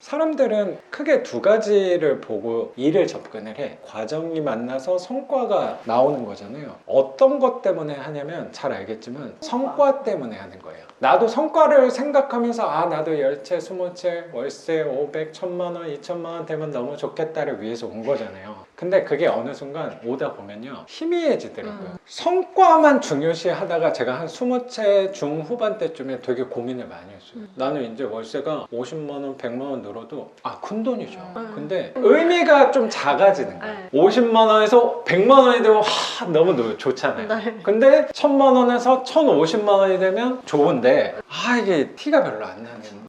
사람들은 크게 두 가지를 보고 일을 접근을 해. 과정이 만나서 성과가 나오는 거잖아요. 어떤 것 때문에 하냐면 잘 알겠지만 성과 때문에 하는 거예요. 나도 성과를 생각하면서 아 나도 열채, 스무채, 월세 500, 1000만 원, 2000만 원 되면 너무 좋겠다를 위해서 온 거잖아요. 근데 그게 어느 순간 오다 보면요 희미해지더라고요. 음. 성과만 중요시 하다가 제가 한 20채 중후반 때쯤에 되게 고민을 많이 했어요. 음. 나는 이제 월세가 50만 원, 100만 원 늘어도 아 큰 돈이죠. 음. 근데 의미가 좀 작아지는 거예요. 네. 50만 원에서 100만 원이 되면 하, 너무 노- 좋잖아요. 네. 근데 1000만 원에서 1050만 원이 되면 좋은데 아 이게 티가 별로 안 나는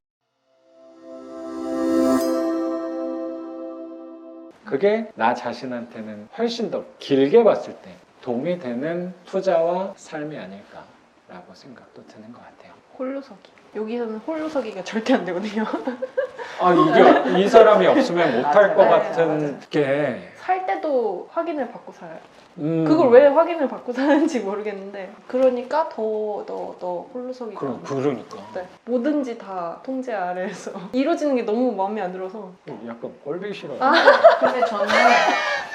그게 나 자신한테는 훨씬 더 길게 봤을 때 도움이 되는 투자와 삶이 아닐까라고 생각도 드는 것 같아요. 홀로서기. 여기서는 홀로서기가 절대 안 되거든요. 아 이게 이 사람이 없으면 못할. 것 네, 같은 게 살 때도 확인을 받고 살아요. 음, 그걸 왜 확인을 받고 사는지 모르겠는데 그러니까 더 더 더 홀로서기가 그러, 그러니까 네. 뭐든지 다 통제 아래에서 이루어지는 게 너무 마음에 안 들어서 약간 꼴보기 싫어요. 아. 근데 저는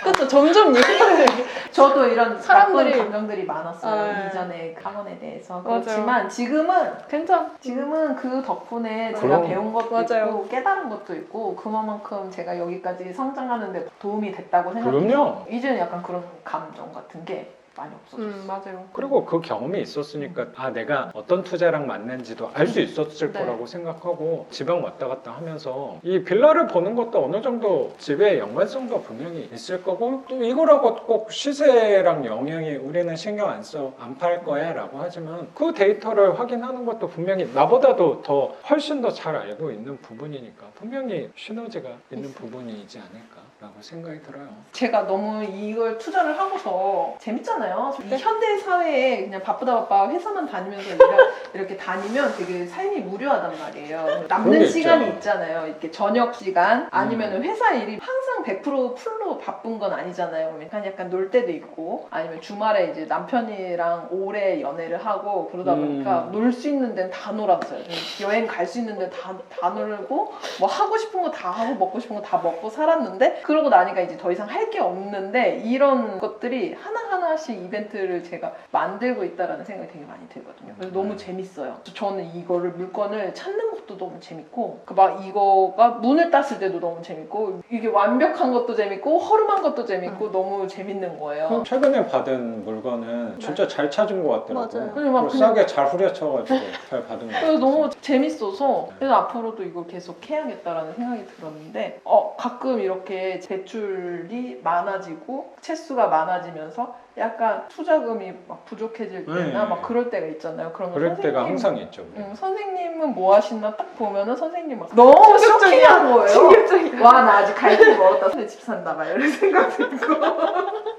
그것도 점점 얘기를 저도 이런 사람들이- 나쁜 감정들이 많았어요 아, 이전에 그 학원에 대해서 맞아요. 그렇지만 지금은 괜찮 지금은 그 덕분에 제가 그럼. 배운 것도 맞아요. 있고 깨달은 것도 있고 그만큼 제가 여기까지 성장하는데 도움이 됐다고 생각해요. 그럼요. 이제는 약간 그런 감정 같은 게 많이 없어졌어요. 음 맞아요 그리고 그 경험이 있었으니까 아 내가 어떤 투자랑 맞는지도 알 수 있었을 네. 거라고 생각하고 지방 왔다 갔다 하면서 이 빌라를 보는 것도 어느 정도 집에 연관성도 분명히 있을 거고 또 이거라고 꼭 시세랑 영향이 우리는 신경 안 써 안 팔 거야라고 하지만 그 데이터를 확인하는 것도 분명히 나보다도 더 훨씬 더 잘 알고 있는 부분이니까 분명히 시너지가 있는. 부분이지 않을까 라고 생각이 들어요. 제가 너무 이걸 투자를 하고서 재밌잖아요. 네. 이 현대 사회에 그냥 바쁘다 바빠 회사만 다니면서 이렇게, 이렇게 다니면 되게 삶이 무료하단 말이에요. 그런 게 남는 시간이 있죠. 있잖아요. 이렇게 저녁 시간 아니면 음. 회사 일이 항상 100% 풀로 바쁜 건 아니잖아요. 약간 약간 놀 때도 있고 아니면 주말에 이제 남편이랑 오래 연애를 하고 그러다 음. 보니까 놀수 있는 데는 다 놀았어요. 여행 갈 수 있는 데다 다 놀고 뭐 하고 싶은 거 다 하고 먹고 싶은 거 다 먹고 살았는데 그 러고 나니까 이제 더 이상 할 게 없는데 이런 것들이 하나하나씩 이벤트를 제가 만들고 있다라는 생각이 되게 많이 들거든요. 그래서 너무 재밌어요. 저는 이거를 물건을 찾는 것도 너무 재밌고 그 막 이거가 문을 땄을 때도 너무 재밌고 이게 완벽한 것도 재밌고 허름한 것도 재밌고 너무 재밌는 거예요. 최근에 받은 물건은 진짜 잘 찾은 것 같더라고요. 맞아요. 그래서 막 그리고 그냥- 싸게 잘 후려쳐가지고 잘 받은 것 같아요. 너무 재밌어서 그래서 앞으로도 이걸 계속 해야겠다라는 생각이 들었는데 어 가끔 이렇게 대출이 많아지고 채수가 많아지면서 약간 투자금이 막 부족해질 때나 네. 막 그럴 때가 있잖아요. 그러면 그럴 선생님, 때가 항상 있죠. 우리. 응, 선생님은 뭐 하시나 딱 보면은 선생님 막 너무 쇼킹한 거예요. 충격적이야 와 나 아직 갈 길 멀었다. 근데 집 산다 막 이런 생각 들고.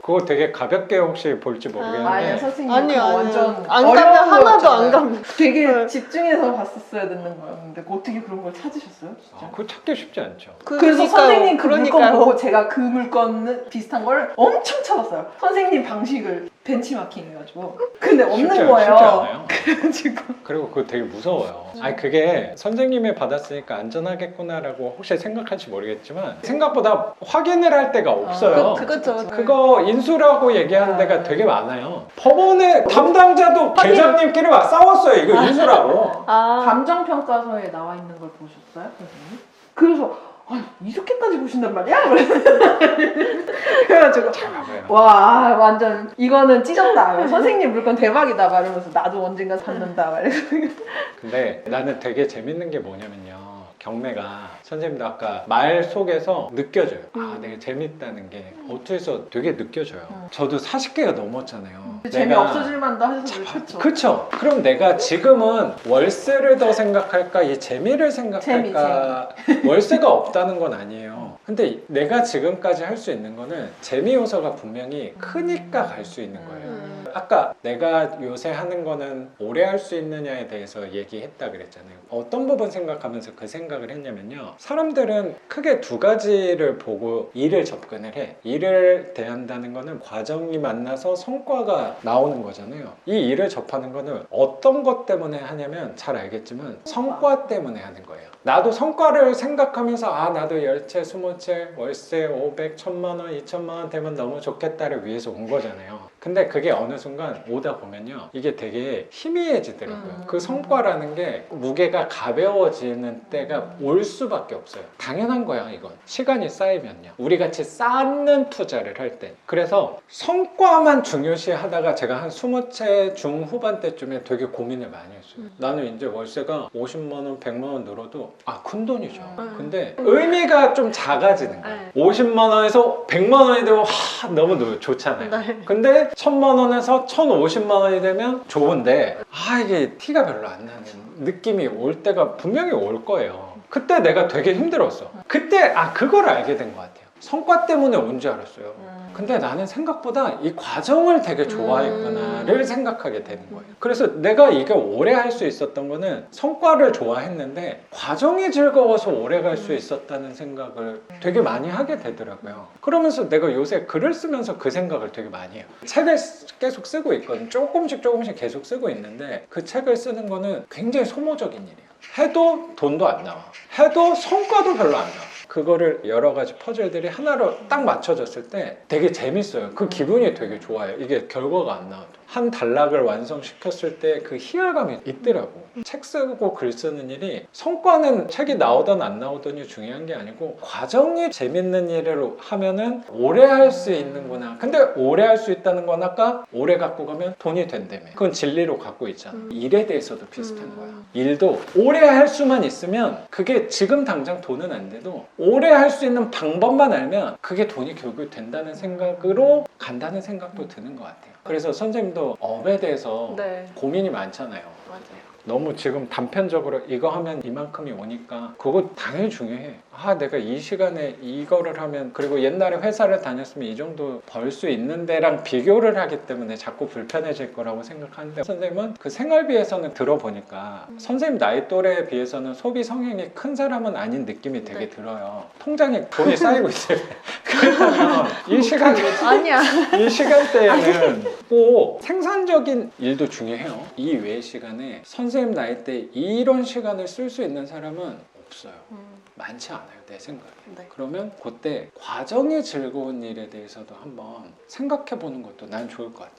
그거 되게 가볍게 혹시 볼지 모르겠는데 아니요 선생님 아니요 그거 아니요 완전 안 어려운 가면 하나도 안 거였잖아요. 가면 되게 네. 집중해서 봤었어야 되는 거였는데 어떻게 그런 걸 찾으셨어요? 진짜? 아, 그거 찾기 쉽지 않죠. 그래서. 선생님 그 물건 그러니까요. 보고 제가 그 물건 비슷한 걸 엄청 찾았어요. 선생님 방식을 벤치마킹 해가지고. 근데 쉽지, 없는 않- 거예요. 쉽지 않아요. 그래가지고. 그리고 그거 되게 무서워요. 아니 그게 선생님이 받았으니까 안전하겠구나라고 혹시 생각할지 모르겠지만 생각보다 확인을 할 데가 없어요. 그- 그쵸. 그거 인수라고 얘기하는 아, 데가 네. 되게 많아요. 법원의 담당자도 확인- 계장님끼리 막 싸웠어요. 이거 인수라고. 아 감정평가서에 나와 있는 걸 보셨어요, 선생님? 그래서 아 이렇게까지 보신단 말이야? 그래가지고 잘 봐봐요. 와 완전 이거는 찢었다. 선생님 물건 대박이다. 막 이러면서 나도 언젠가. 막 이러면서. 근데 나는 되게 재밌는 게 뭐냐면요. 경매가 선생님도 아까 말 속에서 느껴져요. 아, 음. 되게 재밌다는 게 어투에서 되게 느껴져요. 음. 저도 40개가 넘었잖아요. 재미 없어질 만도 하셔서 그렇죠. 그쵸. 그럼 내가 지금은 월세를 더 생각할까, 이 재미를 생각할까? 월세가 없다는 건 아니에요. 근데 내가 지금까지 할 수 있는 거는 재미 요소가 분명히 크니까 갈 수 있는 거예요. 음. 아까 내가 요새 하는 거는 오래 할 수 있느냐에 대해서 얘기했다 그랬잖아요. 어떤 부분 생각하면서 그 생각을 했냐면요. 사람들은 크게 두 가지를 보고 일을 접근을 해. 일을 대한다는 거는 과정이 만나서 성과가 나오는 거잖아요. 이 일을 접하는 거는 어떤 것 때문에 하냐면 잘 알겠지만 성과 때문에 하는 거예요. 나도 성과를 생각하면서 아 나도 열채, 스무채, 월세 500, 1000만 원, 2000만 원 되면 너무 좋겠다를 위해서 온 거잖아요. 근데 그게 어느 순간 오다 보면요. 이게 되게 희미해지더라고요. 음. 그 성과라는 게 무게가 가벼워지는 때가 올 수밖에 없어요. 당연한 거야, 이건. 시간이 쌓이면요. 우리 같이 쌓는 투자를 할 때. 그래서 성과만 중요시 하다가 제가 한 20채 중후반 때쯤에 되게 고민을 많이 했어요. 음. 나는 이제 월세가 50만원, 100만원 늘어도 아, 큰 돈이죠. 음. 근데 의미가 좀 작아지는 거예요. 네. 50만원에서 100만원이 되면 하, 너무 노- 좋잖아요. 네. 근데 1000만원에서 1050만원이 되면 좋은데 아 이게 티가 별로 안 나는 느낌이 올 때가 분명히 올 거예요. 그때 내가 되게 힘들었어. 그때 아 그걸 알게 된 것 같아요 성과 때문에 온 줄 알았어요 음. 근데 나는 생각보다 이 과정을 되게 좋아했구나를 음. 생각하게 되는 거예요. 그래서 내가 이게 오래 할 수 있었던 거는 성과를 좋아했는데 과정이 즐거워서 오래 갈 수 있었다는 생각을 되게 많이 하게 되더라고요. 그러면서 내가 요새 글을 쓰면서 그 생각을 되게 많이 해요. 책을 쓰- 계속 쓰고 있거든. 조금씩 조금씩 계속 쓰고 있는데 그 책을 쓰는 거는 굉장히 소모적인 일이에요. 해도 돈도 안 나와. 해도 성과도 별로 안 나와. 그거를 여러 가지 퍼즐들이 하나로 딱 맞춰졌을 때 되게 재밌어요. 그 기분이 되게 좋아요. 이게 결과가 안 나와도. 한 단락을 완성시켰을 때 그 희열감이 있더라고. 책 쓰고 글 쓰는 일이 성과는 책이 나오든 안 나오든이 중요한 게 아니고 과정이 재밌는 일을 하면은 오래 할 수 있는구나. 근데 오래 할 수 있다는 건 아까 오래 갖고 가면 돈이 된다며. 그건 진리로 갖고 있잖아. 음. 일에 대해서도 비슷한 음. 거야. 일도 오래 할 수만 있으면 그게 지금 당장 돈은 안 돼도 오래 할 수 있는 방법만 알면 그게 돈이 결국 된다는 생각으로 간다는 생각도 드는 것 같아요. 그래서 선생님 도 업에 대해서 네. 고민이 많잖아요. 맞아요. 너무 지금 단편적으로 이거 하면 이만큼이 오니까 그거 당연히 중요해. 아, 내가 이 시간에 이거를 하면 그리고 옛날에 회사를 다녔으면 이 정도 벌 수 있는데랑 비교를 하기 때문에 자꾸 불편해질 거라고 생각하는데 선생님은 그 생활비에서는 들어보니까 선생님 나이 또래에 비해서는 소비 성향이 큰 사람은 아닌 느낌이 되게 네. 들어요. 통장에 돈이 쌓이고 있어요. 그렇다면 이 시간에 아니야. 이 시간대에는 꼭 생산적인 일도 중요해요. 이 외의 시간에 선생님 나이 때 이런 시간을 쓸 수 있는 사람은 없어요. 음, 많지 않아요, 내 생각에. 네. 그러면 그때 과정이 즐거운 일에 대해서도 한번 생각해 보는 것도 난 좋을 것 같아요.